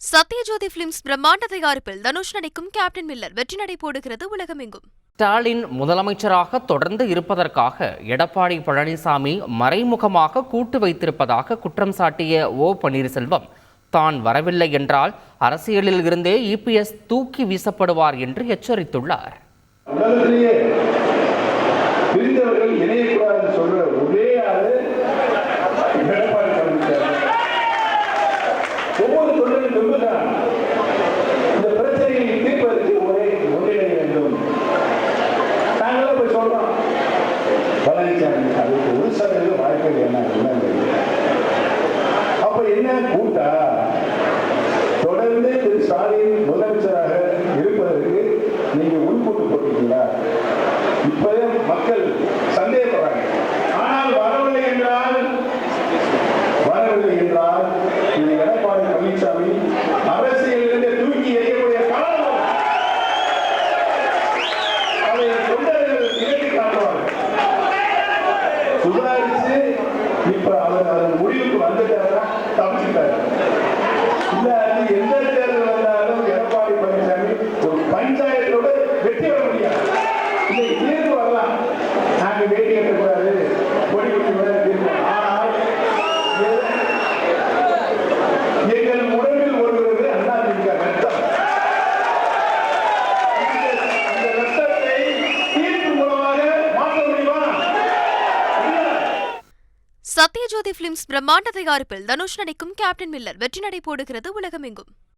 Sathyajothi films பிரம்மாண்ட தயாரிப்பில் தனுஷ் நடிக்கும் கேப்டன் மில்லர் வெற்றி நடை போடுகிறது உலகமெங்கும். ஸ்டாலின் முதலமைச்சராக தொடர்ந்து இருப்பதற்காக எடப்பாடி பழனிசாமி மறைமுகமாக கூட்டு வைத்திருப்பதாக குற்றம் சாட்டிய ஓ பன்னீர்செல்வம் தான் வரவில்லை என்றால் அரசியலில் இருந்தே இபிஎஸ் தூக்கி வீசப்படுவார் என்று எச்சரித்துள்ளார். ஒவ்வொரு தொழிலும் இந்த பிரச்சனையை தீர்ப்பதற்கு ஒரே ஒன்றிணைய வேண்டும். நாங்களும் போய் சொல்றோம். பழனிசாமி அதுக்கு ஒரு சதவீதம் என்ன? அப்ப என்ன கூட்டா தொடர்ந்து திரு ஸ்டாலின் முதலமைச்சராக இருப்பதற்கு நீங்க உள்கூட்டு போட்டீங்களா இப்பவே மக்கள் சந்தேகப்படுறாங்க ஆனால் வரவில்லை என்றால் வரவில்லை என்றால் இது எடப்பாடி பழனிசாமி அரசியலிருந்து தூக்கி எறியக்கூடிய காலம் அதை தொண்டர்கள் நிகழ்த்தி காட்டுவார்கள் சுதாரிச்சு இப்ப அவர் அதன் முடிவுக்கு வந்துட்டாரா தப்பிச்சுட்டாரு. இல்ல அது எந்த தேர்தல் வந்தாலும் எடப்பாடி பழனிசாமி ஒரு பஞ்சாயத்தோட வெற்றி பெற முடியாது. இல்லை தீர்வு வரலாம். நாங்க வேட்டி கட்டக்கூடாது சத்யஜோதி பிலிம்ஸ் பிரம்மாண்ட தயாரிப்பில் தனுஷ் நடிக்கும் கேப்டன் மில்லர் வெற்றி நடை போடுகிறது உலகமெங்கும்.